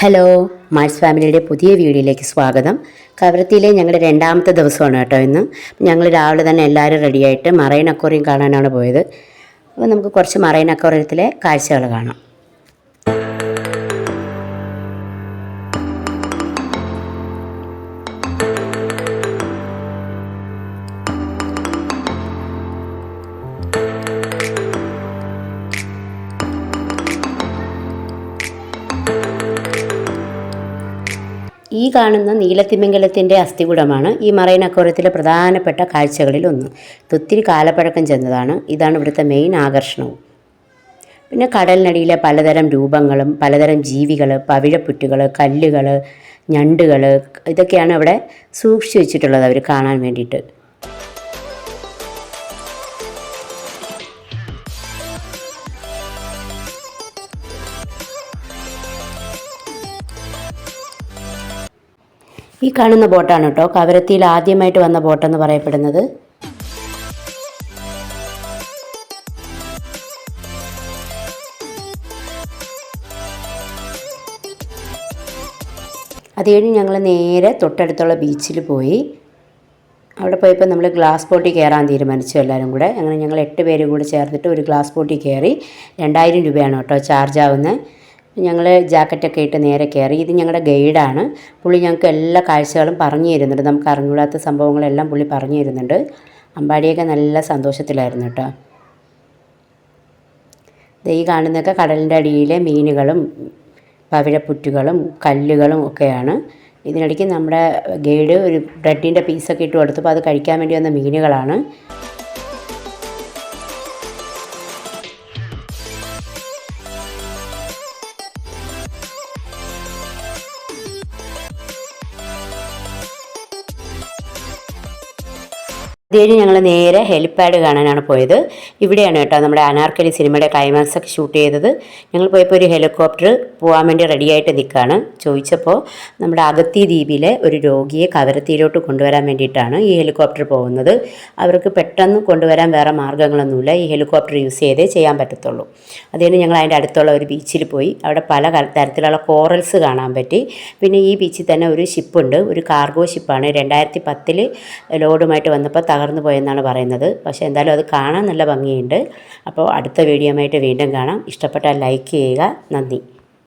Hello Mars ഫാമിലിയുടെ പുതിയ വീഡിയോയിലേക്ക് സ്വാഗതം. കവരത്തിയിലെ ഞങ്ങളുടെ രണ്ടാമത്തെ ദിവസമാണ് കേട്ടോ ഇന്ന്. ഞങ്ങൾ രാവിലെ തന്നെ എല്ലാവരും റെഡിയായിട്ട് മറൈൻ അക്വറിയം കാണാനാണ് പോയത്. അപ്പോൾ നമുക്ക് കുറച്ച് മറൈൻ അക്വറിയത്തിലെ കാഴ്ചകൾ കാണാം. ഈ കാണുന്ന നീലത്തിമിംഗലത്തിന്റെ അസ്ഥികുടമാണ് ഈ മറൈൻ അക്വറിയത്തിലെ പ്രധാനപ്പെട്ട കാഴ്ചകളിൽ ഒന്ന് ഇത് ഒത്തിരി കാലപ്പഴക്കം ചെന്നതാണ്. ഇതാണ് ഇവിടുത്തെ മെയിൻ ആകർഷണവും. പിന്നെ കടലിനടിയിലെ പലതരം രൂപങ്ങളും പലതരം ജീവികൾ പവിഴപ്പുറ്റുകൾ കല്ലുകൾ ഞണ്ടുകൾ ഇതൊക്കെയാണ് അവിടെ സൂക്ഷിച്ചു വെച്ചിട്ടുള്ളത് അവർ കാണാൻ വേണ്ടിയിട്ട്. ഈ കാണുന്ന ബോട്ടാണ് കേട്ടോ. കവരത്തിയിൽ ആദ്യമായിട്ട് വന്ന ബോട്ടെന്ന് പറയപ്പെടുന്നത്. അത് കഴിഞ്ഞ് ഞങ്ങൾ നേരെ തൊട്ടടുത്തുള്ള ബീച്ചിൽ പോയി. അവിടെ പോയപ്പോൾ നമ്മൾ ഗ്ലാസ് ബോട്ടിൽ കയറാൻ തീരുമാനിച്ചു എല്ലാവരും കൂടെ. അങ്ങനെ ഞങ്ങൾ എട്ട് പേരും കൂടെ ചേർന്നിട്ട് ഒരു ഗ്ലാസ് ബോട്ടിൽ കയറി രണ്ടായിരം രൂപയാണ് കേട്ടോ ചാർജ് ആവുന്നത് ഞങ്ങൾ ജാക്കറ്റൊക്കെ ഇട്ട് നേരെ കയറി ഇത് ഞങ്ങളുടെ ഗൈഡാണ്. പുള്ളി ഞങ്ങൾക്ക് എല്ലാ കാഴ്ചകളും പറഞ്ഞു തരുന്നുണ്ട്. നമുക്ക് അറിഞ്ഞൂടാത്ത സംഭവങ്ങളെല്ലാം പുള്ളി പറഞ്ഞു തരുന്നുണ്ട്. അമ്പാടിയൊക്കെ നല്ല സന്തോഷത്തിലായിരുന്നു കേട്ടോ. ഈ കാണുന്നതൊക്കെ കടലിന്റെ അടിയിലെ മീനുകളും പവിഴപ്പുറ്റുകളും കല്ലുകളും ഒക്കെയാണ്. ഇതിനിടയ്ക്ക് നമ്മുടെ ഗൈഡ് ഒരു ബ്രെഡിന്റെ പീസൊക്കെ ഇട്ട് കൊടുത്തപ്പോൾ അത് കഴിക്കാൻ വേണ്ടി വന്ന മീനുകളാണ്. അത് ഞങ്ങൾ നേരെ ഹെലിപ്പാഡ് കാണാനാണ് പോയത്. ഇവിടെയാണ് കേട്ടോ നമ്മുടെ അനാർക്കലി സിനിമയുടെ ക്ലൈമാക്സ് ഒക്കെ ഷൂട്ട് ചെയ്തത്. ഞങ്ങൾ പോയപ്പോൾ ഒരു ഹെലികോപ്റ്റർ പോകാൻ വേണ്ടി റെഡിയായിട്ട് നിൽക്കുകയാണ് ചോദിച്ചപ്പോൾ നമ്മുടെ അഗത്തി ദ്വീപിലെ ഒരു രോഗിയെ കവരത്തിയിലോട്ട് കൊണ്ടുവരാൻ വേണ്ടിയിട്ടാണ് ഈ ഹെലികോപ്റ്റർ പോകുന്നത്. അവർക്ക് പെട്ടെന്ന് കൊണ്ടുവരാൻ വേറെ മാർഗങ്ങളൊന്നുമില്ല ഈ ഹെലികോപ്റ്റർ യൂസ് ചെയ്തേ ചെയ്യാൻ പറ്റത്തുള്ളൂ. അതുകൊണ്ട് ഞങ്ങൾ അതിന്റെ അടുത്തുള്ള ഒരു ബീച്ചിൽ പോയി. അവിടെ പല തരത്തിലുള്ള കോറൽസ് കാണാൻ പറ്റി. പിന്നെ ഈ ബീച്ചിൽ തന്നെ ഒരു ഷിപ്പുണ്ട് ഒരു കാർഗോ ഷിപ്പാണ് രണ്ടായിരത്തി പത്തിൽ ലോഡുമായിട്ട് വന്നപ്പോൾ തകർന്നു പോയെന്നാണ് പറയുന്നത്. പക്ഷേ എന്തായാലും അത് കാണാൻ നല്ല ഭംഗിയുണ്ട്. അപ്പോൾ അടുത്ത വീഡിയോയുമായിട്ട് വീണ്ടും കാണാം. ഇഷ്ടപ്പെട്ടാൽ ലൈക്ക് ചെയ്യുക. നന്ദി.